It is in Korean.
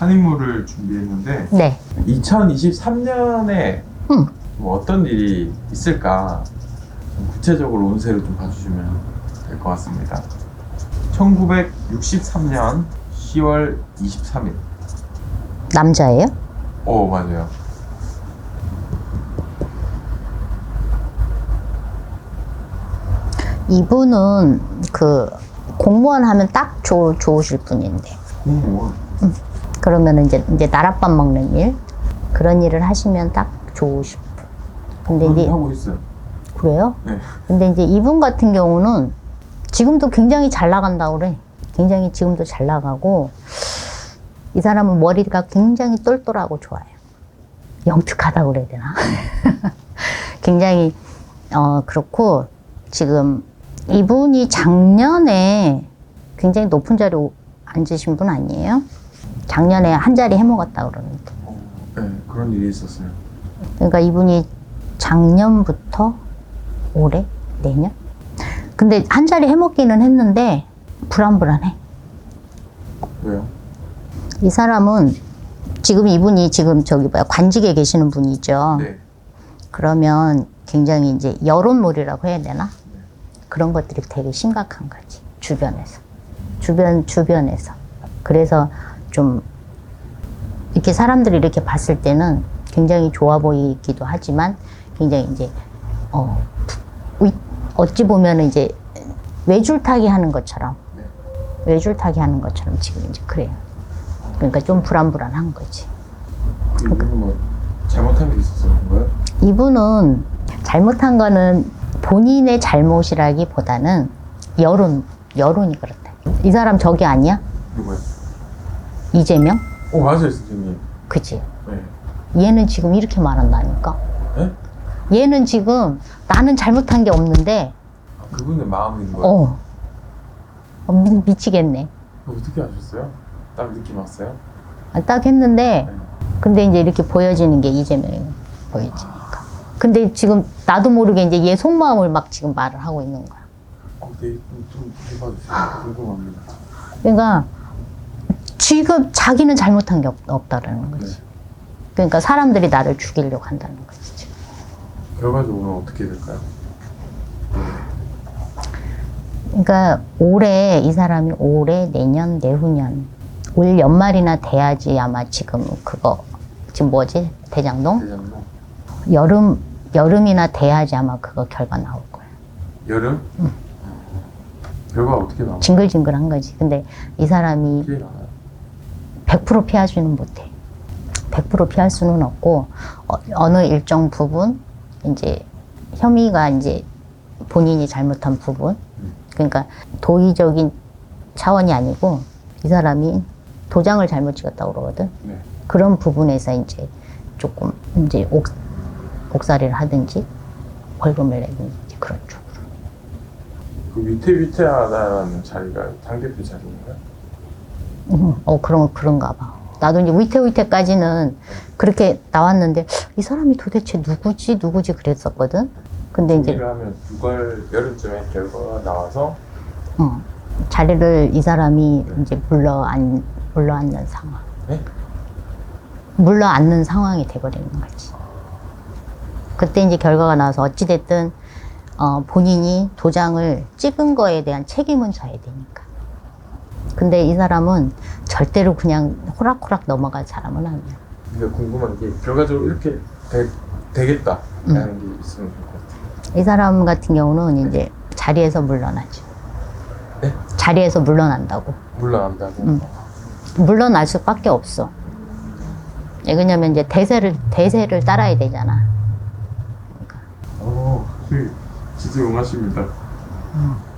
산인물을 준비했는데 네. 2023년에 음. 뭐 어떤 일이 있을까 좀 구체적으로 운세를 좀 봐주시면 될 것 같습니다. 1963년 10월 23일. 남자예요? 오 맞아요. 이분은 그 공무원 하면 딱 좋, 좋으실 분인데. 공무원. 그러면 이제 이제 나랏밥 먹는 일 그런 일을 하시면 딱 좋으실 분. 근데 이제 하고 있어요. 그래요? 네. 근데 이제 이분 같은 경우는 지금도 굉장히 잘 나간다고 그래. 굉장히 지금도 잘 나가고 이 사람은 머리가 굉장히 똘똘하고 좋아요. 영특하다고 그래야 되나? 굉장히 어 그렇고 지금 이분이 작년에 굉장히 높은 자리 에 앉으신 분 아니에요? 작년에 한 자리 해먹었다 그러는데. 어, 네 그런 일이 있었어요. 그러니까 이분이 작년부터 올해 내년 근데 한 자리 해먹기는 했는데 불안불안해 왜요? 이 사람은 지금 이분이 지금 저기 뭐야 관직에 계시는 분이죠 네. 그러면 굉장히 이제 여론몰이라고 해야 되나 그런 것들이 되게 심각한 거지 주변에서 주변 주변에서 그래서 좀 이렇게 사람들이 이렇게 봤을 때는 굉장히 좋아 보이기도 하지만 굉장히 이제 어 위- 어찌 보면은 이제 외줄타기 하는 것처럼 네. 외줄타기 하는 것처럼 지금 이제 그래요. 그러니까 좀 불안불안한 거지. 이분은 뭐 잘못한 게 있었어 그런 거예요? 이분은 잘못한 거는 본인의 잘못이라기보다는 여론 여론이 그렇다. 이 사람 저기 아니야? 누구요? 이재명? 오 맞아요 선생님. 그지? 네. 얘는 지금 이렇게 말한다니까. 네? 얘는 지금 나는 잘못한 게 없는데 아, 그분의 마음인 거예요? 어, 어 미, 미치겠네. 그거 어떻게 아셨어요? 딱 느낌 왔어요? 아, 딱 했는데 네. 근데 이제 이렇게 보여지는 게 이재명이 보여지니까. 근데 지금 나도 모르게 이제 얘 속마음을 막 지금 말을 하고 있는 거야. 어, 네, 좀, 좀 해봐주세요. 궁금합니다. 그러니까 지금 자기는 잘못한 게 없, 없다라는 거지. 네. 그러니까 사람들이 나를 죽이려고 한다는 거지. 지금. 결과적으로 어떻게 될까요? 그러니까 올해 이 사람이 올해 내년 내후년 올 연말이나 돼야지 아마 지금 그거 지금 뭐지 대장동 대장로 여름 여름이나 돼야지 아마 그거 결과 나올 거야. 여름? 결과 어떻게 나와요? 징글징글한 거지. 근데 이 사람이 나와요? 100% 피하지는 못해. 100% 피할 수는 없고 어, 느 일정 부분 이제 혐의가 이제 본인이 잘못한 부분 그러니까 도의적인 차원이 아니고 이 사람이 도장을 잘못 찍었다고 그러거든. 네. 그런 부분에서 이제 조금 이제 옥, 옥살이를 하든지 벌금을 내든지 그런 쪽으로. 그 위태위태하다는 자리가 당대표 자리인가요? 음, 어 그런 그런가 봐. 나도 이제 위태위태까지는 그렇게 나왔는데 이 사람이 도대체 누구지 누구지 그랬었거든. 근데 이제 정리를 하면 6월 여름쯤에 결과가 나와서 어, 자리를 이 사람이 이제 물러앉 물러 앉는 상황. 네? 물러 앉는 상황이 돼버리는 거지. 그때 이제 결과가 나와서 어찌됐든 어, 본인이 도장을 찍은 거에 대한 책임은 져야 되니까. 근데 이 사람은 절대로 그냥 호락호락 넘어갈 사람은 아니야. 근데 궁금한 게 결과적으로 이렇게 되, 되겠다라는 음. 게 있으면 좋을 것 같아요. 이 사람 같은 경우는 이제 자리에서 물러나죠. 네? 자리에서 물러난다고. 물러난다고. 음. 물러날 수밖에 없어. 예, 왜냐면 이제 대세를 대세를 따라야 되잖아. 오, 그 진짜 용하십니다. 음.